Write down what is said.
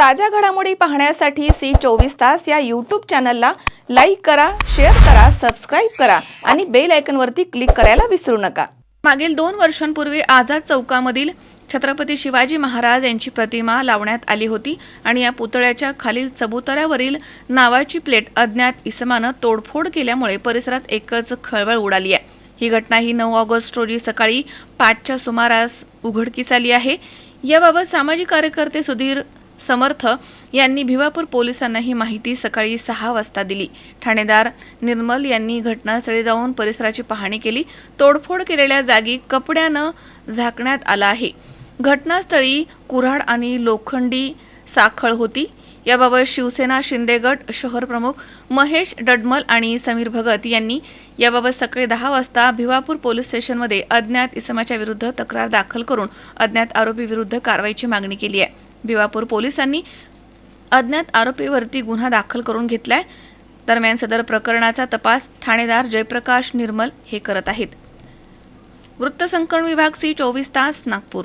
ताज्या घडामोडी पाहण्यासाठी सी चोवीस तास या यूट्यूब चॅनलला लाईक करा शेअर करा सबस्क्राईब करा आणि बेल आयकनवरती क्लिक करायला विसरू नका. मागील दोन वर्षांपूर्वी आझाद चौकामधील छत्रपती शिवाजी महाराज यांची प्रतिमा लावण्यात आली होती आणि या पुतळ्याच्या खालील चबुतऱ्यावरील नावाची प्लेट अज्ञात इसमानं तोडफोड केल्यामुळे परिसरात एकच खळबळ उडाली आहे. ही घटना ही नऊ ऑगस्ट रोजी सकाळी पाचच्या सुमारास उघडकीस आली आहे. याबाबत सामाजिक कार्यकर्ते सुधीर समर्थ यांनी भिवापूर पोलिसांना ही माहिती सकाळी सहा वाजता दिली. ठाणेदार निर्मल यांनी घटनास्थळी जाऊन परिसराची पाहणी केली. तोडफोड केलेल्या जागी कपड्यानं झाकण्यात आला आहे. घटनास्थळी कुऱ्हाड आणि लोखंडी साखळ होती. याबाबत शिवसेना शिंदे गट शहर प्रमुख महेश डडमल आणि समीर भगत यांनी याबाबत सकाळी दहा वाजता भिवापूर पोलीस स्टेशनमध्ये अज्ञात इसमाच्या विरुद्ध तक्रार दाखल करून अज्ञात आरोपी विरुद्ध कारवाईची मागणी केली आहे. भिवापूर पोलिसांनी अज्ञात आरोपीवरती गुन्हा दाखल करून घेतलाय. दरम्यान सदर प्रकरणाचा तपास ठाणेदार जयप्रकाश निर्मल हे करत आहेत. वृत्तसंकलन विभाग सी चोवीस तास नागपूर.